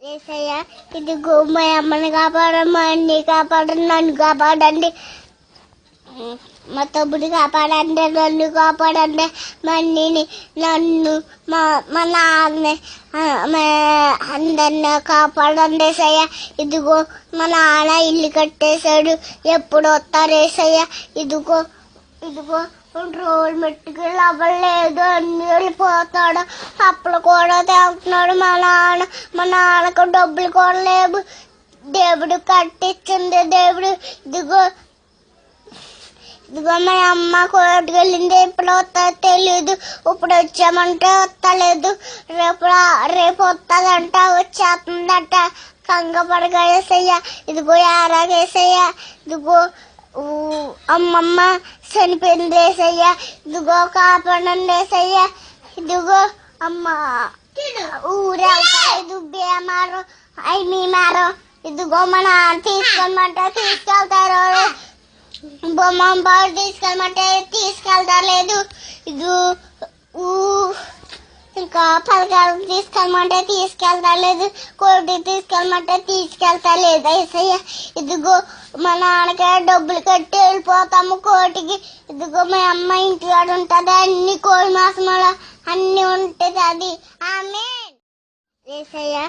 ఏసయ్య ఇదిగో మా అమ్మని కాపాడండి అన్ని కాపాడండి నన్ను కాపాడండి. మా తమ్ముడు కాపాడండి నన్ను కాపాడండి మా అన్నిని నన్ను మా మా నాన్న అందరిని కాపాడండి ఏసయ్య ఇదిగో మా నాన్న ఇల్లు కట్టేశాడు ఎప్పుడు వస్తారు ఏసయ్య ఇదిగో ఇదిగో రోడ్ మెట్టుకు అవ్వలేదు అన్ని వెళ్ళిపోతాడు. అప్పులు కూడా తేలుతున్నాడు. మా నాన్న మా నాన్నకు డబ్బులు కూడా లేవు. దేవుడు కట్టించింది. దేవుడు ఇదిగో ఇదిగో మా అమ్మ కోటికెళ్ళింది వెళ్ళింది. ఎప్పుడు వస్తుందో తెలియదు ఇప్పుడు వచ్చామంటే వస్తలేదు. రేపు రేపు వస్తుందంట. వచ్చేస్తుందంట. కంగపడగా వేసయ్య ఇదిగో యారాగేసయ్య ఇదిగో అమ్మమ్మ చనిపోయింది వేసయ్య ఇదిగో కాపాడండి వేసయ్య ఇదిగో అమ్మ. ఊరెళ్తలేదు బేమారు అయి మీ మారు ఇదిగో మన తీసుకెళ్ళమంటే తీసుకెళ్తారు. బొమ్మ బాగా తీసుకెళ్ళమంటే లేదు ఇది ఇంకా పలకాలు తీసుకెళ్ళమంటే తీసుకెళ్తలేదు కోటి తీసుకెళ్ళమంటే తీసుకెళ్తలేదు ఏసయ్య? ఇదిగో మా నాన్నకి డబ్బులు కట్టి వెళ్ళిపోతాము కోటికి. ఇదిగో మా అమ్మ ఇంటికాడ ఉంటుంది అన్ని కోడి మాసములు అన్ని ఉంటుంది అది. ఆమె ఏసయ్య